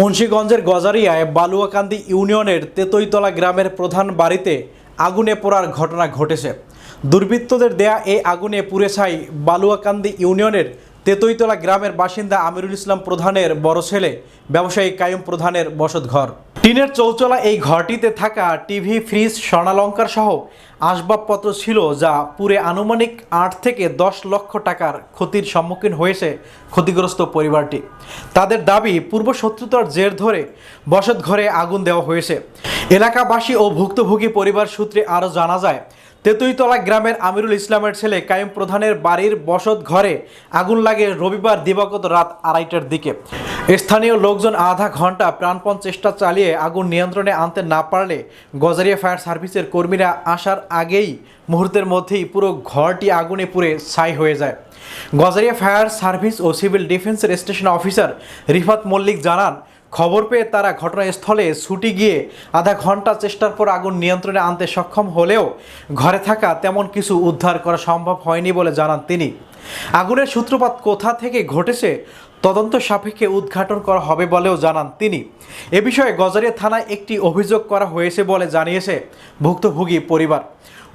মুন্সীগঞ্জের গজারিয়ায় বালুয়াকান্দি ইউনিয়নের তেতইতলা গ্রামের প্রধান বাড়িতে আগুনে পোড়ার ঘটনা ঘটেছে। দুর্বৃত্তদের দেয়া এই আগুনে পুড়ে ছাই বালুয়াকান্দি ইউনিয়নের তেতইতলা গ্রামের বাসিন্দা আমিরুল ইসলাম প্রধানের বড় ছেলে, ব্যবসায়ী কায়ুম প্রধানের বসতঘর। টিনের চৌচলা এই ঘরটিতে থাকা টিভি, ফ্রিজ, স্বর্ণালঙ্কার সহ আসবাবপত্র ছিল যা পুরে আনুমানিক আট থেকে দশ লক্ষ টাকার ক্ষতির সম্মুখীন হয়েছে ক্ষতিগ্রস্ত পরিবারটি। তাদের দাবি, পূর্ব শত্রুতার জের ধরে বসত ঘরে আগুন দেওয়া হয়েছে। এলাকাবাসী ও ভুক্তভোগী পরিবার সূত্রে আরও জানা যায় তেতুইতলা গ্রামের আমিরুল ইসলামের ছেলে কায়েম প্রধানের বাড়ির বসত ঘরে আগুন লাগে রবিবার দিবাগত রাত আড়াইটার দিকে। স্থানীয় লোকজন আধা ঘণ্টা প্রাণপণ চেষ্টা চালিয়ে আগুন নিয়ন্ত্রণে আনতে না পারলে গজারিয়া ফায়ার সার্ভিসের কর্মীরা আসার আগেই মুহূর্তের মধ্যেই পুরো ঘরটি আগুনে পুড়ে ছাই হয়ে যায়। গজারিয়া ফায়ার সার্ভিস ও সিভিল ডিফেন্সের স্টেশন অফিসার রিফাত মল্লিক জানান খবর পেয়ে তারা ঘটনাস্থলে ছুটি গিয়ে আধা ঘণ্টা চেষ্টার পর আগুন নিয়ন্ত্রণে আনতে সক্ষম হলেও ঘরে থাকা তেমন কিছু উদ্ধার করা সম্ভব হয়নি বলে জানান তিনি। আগুনের সূত্রপাত কোথা থেকে ঘটেছে তদন্ত সাপেক্ষে উদ্ঘাটন করা হবে বলেও জানান তিনি। এ বিষয়ে গজারিয়া থানায় একটি অভিযোগ করা হয়েছে বলে জানিয়েছে ভুক্তভোগী পরিবার।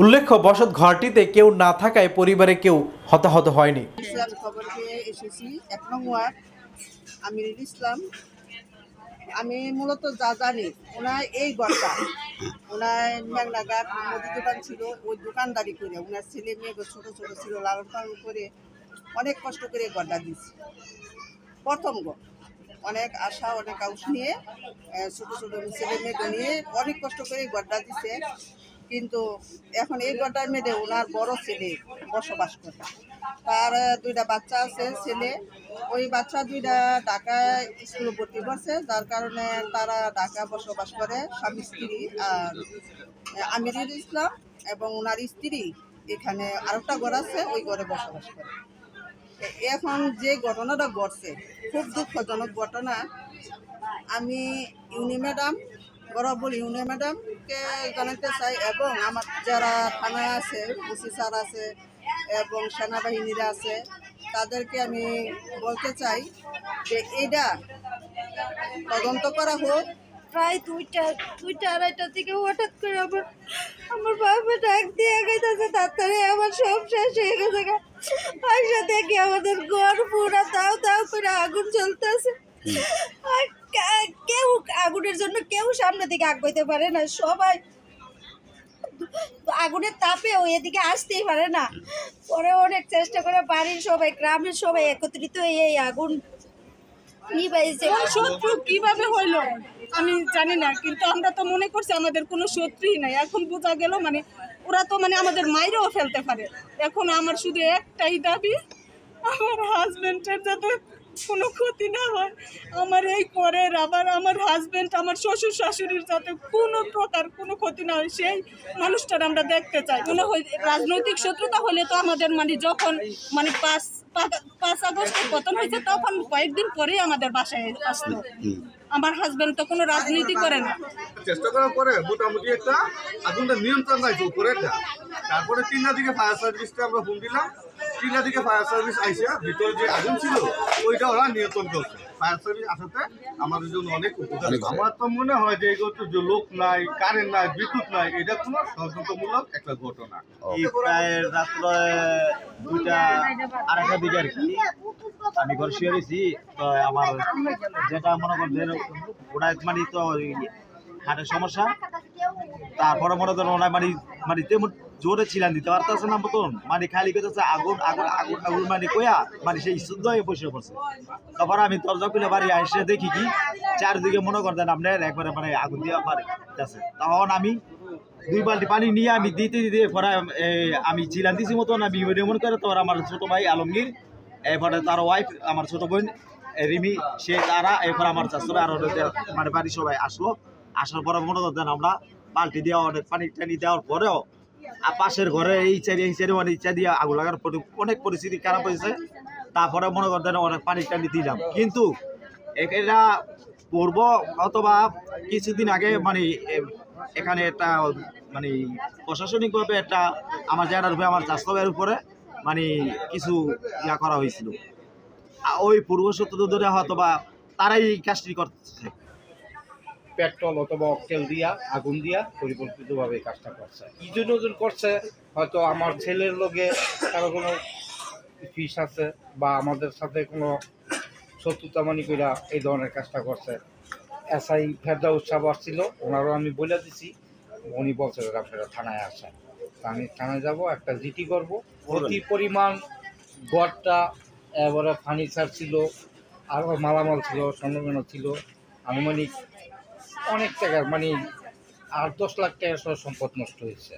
উল্লেখ্য, বসত ঘরটিতে কেউ না থাকায় পরিবারে কেউ হতাহত হয়নি। আমিরুল ইসলাম আমি মূলত যা জানি, ওনার এই গড়টা ওনার মেঘনাঘাট মুদি দোকান ছিল, ওই দোকানদারি করে, ওনার ছেলে মেয়ে ছোট ছোট ছিল, লালন পালন করে অনেক কষ্ট করে গড়টা দিয়েছে। প্রথম গড় অনেক আশা, অনেক আউস নিয়ে ছোট ছোট ছেলে মেয়েকে নিয়ে অনেক কষ্ট করে গড়টা দিছে কিন্তু এখন এই গড়টার মেয়েদের ওনার বড় ছেলে বসবাস করে। তার দুইটা বাচ্চা আছে, ছেলে। ওই বাচ্চা দুইটা ঢাকায় স্কুলে ভর্তি করছে, যার কারণে তারা ঢাকা বসবাস করে। স্বামী, স্ত্রী আর আমিরুল ইসলাম এবং ওনার স্ত্রী এখানে আরেকটা ঘর আছে, ওই ঘরে বসবাস করে। এখন যে ঘটনাটা ঘটছে, খুব দুঃখজনক ঘটনা। আমি ইউনি ম্যাডাম, বরাবর ইউনি ম্যাডামকে জানাতে চাই এবং আমার যারা থানায় আছে, ওসি স্যার আছে এবং সেনাবাহিনীরা আছে তাদেরকে আমি বলতে চাই যে এটা তদন্ত করা হোক। প্রায় দুইটা দুইটা আড়াইটার দিকে হঠাৎ করে আমার আমার বাবা ডাক দিয়ে গেছে তাড়াতাড়ি আমার সব শেষ হয়ে গেছে পয়সা দেখি আমাদের ঘর পুরা তাও দাও করে আগুন জ্বলতেছে। আর কেউ আগুনের জন্য কেউ সামনে দিকে আগাইতে পারে না। সবাই আগুনের তাপে ও এদিকে আসতেই পারে না। পরে অনেক চেষ্টা করে বাড়ির সবাই, গ্রামের সবাই একত্রিত হয়ে এই আগুন নিবাইছে শত্রু কীভাবে হইল? আমি জানি না, কিন্তু আমরা তো মনে করছি আমাদের কোনো শত্রুই নাই। এখন বোঝা গেল মানে ওরা তো মানে আমাদের মাইরেও ফেলতে পারে। এখন আমার শুধু একটাই দাবি, আমার হাজবেন্ডের যাতে কোনো ক্ষতি না হয়। আমার এই পরের আবার আমার হাজবেন্ড আমার শ্বশুর শাশুড়ির যাতে কোনো প্রকার কোনো ক্ষতি না হয়, সেই মানুষটার আমরা দেখতে চাই। মনে হয় রাজনৈতিক শত্রুতা হলে তো আমাদের মানে যখন মানে পাঁচ, পাঁচ- পাঁচ আগস্টে পতন হয়েছে, তখন কয়েকদিন পরেই আমাদের বাসায় আসতো। আমার হাজবেন্ড তো কোনো রাজনীতি করে না। চেষ্টা করার পরে মোটামুটি একটা আগুনটা নিয়ন্ত্রণ হয়েছে উপরে একটা। তারপরে তিনটা দিকে ফায়ার সার্ভিসকে আমরা ফোন দিলাম। তিনটা দিকে ফায়ার সার্ভিস আইসে ভিতরে যে আগুন ছিল ওইটা ওরা নিয়ন্ত্রণ করছে। ফায়ার সার্ভিস আসাতে আমাদের জন্য অনেক উপকার। আমার তো মনে হয় যে এগুলো যে লোক নাই কারেন্ট নাই বিদ্যুৎ নাই এটা কোনো ষড়যন্ত্রমূলক একটা ঘটনা। প্রায় রাত্র দুইটা আড়াইটার দিকে আর কি। আমি ঘর শুয়ে রয়েছি তো আমার যেটা মনে করেন ওটা মানে তো ওই হার্টের সমস্যা। তারপরে মনে করেন ওনার মানে মানে তেমন জোরে ছিলাম দিতে পারতেছে না মতন। মানে খালি করতেছে আগুন আগুন আগুন আগুন মানে কয়া মানে সেই শুদ্ধ হয়ে বসে পড়ছে। তারপর আমি দরজা খুলে বাড়ি এসে দেখি কি, চারদিকে মনে করতেন আপনার একবারে মানে আগুন দিয়ে মারে যাচ্ছে তখন আমি দুই বালতি পানি নিয়ে আমি দিতে দিতে পরে আমি চিলান দিছি মতন। আমি মনে করে তোমার আমার ছোট ভাই আলমগীর, এরপরে তার ওয়াইফ আমার ছোট বোন রিমি, সে, তারা, এরপর আমার চাষরা আর মানে বাড়ি সবাই আসলো। আসার পরে মনে করতেন আমরা বালতি দেওয়া অনেক পানি টানি দেওয়ার পরেও পাশের ঘরে এই চারি এই চারি মানে ইচ্ছা দিয়ে আগুন লাগার অনেক পরিস্থিতি খারাপ হয়েছে। তারপরে মনে করতেন অনেক পানি টানি দিলাম। কিন্তু এটা পূর্ব অথবা কিছুদিন আগে মানে এখানে একটা মানে প্রশাসনিকভাবে একটা আমার জায়গার উপরে, আমার চাষবাবের উপরে মানে কিছু ইয়া করা হয়েছিল। ওই পূর্ব সূত্র ধরে হয়তো বা তারাই কাজটি করতেছে। পেট্রোল অথবা অকটেল দিয়া আগুন দিয়া পরিকল্পিতভাবে এই কাজটা করছে। কি জন্য ওজন করছে হয়তো আমার ছেলের লোকে কারও কোনো ফিস আছে বা আমাদের সাথে কোনো শত্রুতামানি কইরা এই ধরনের কাজটা করছে। এসআই ফেরদা সাহেব আসছিল ওনারও আমি বলে দিছি উনি বলছে আপনারা থানায় আসেন। তা আমি থানায় যাব একটা জিটি করব। প্রতি পরিমাণ গড়টা এবারে ফার্নিচার ছিল আরও মালামাল ছিল স্বর্ণগয়না ছিল আনুমানিক অনেক টাকার মানে আট দশ লাখ টাকার সম্পদ নষ্ট হয়েছে।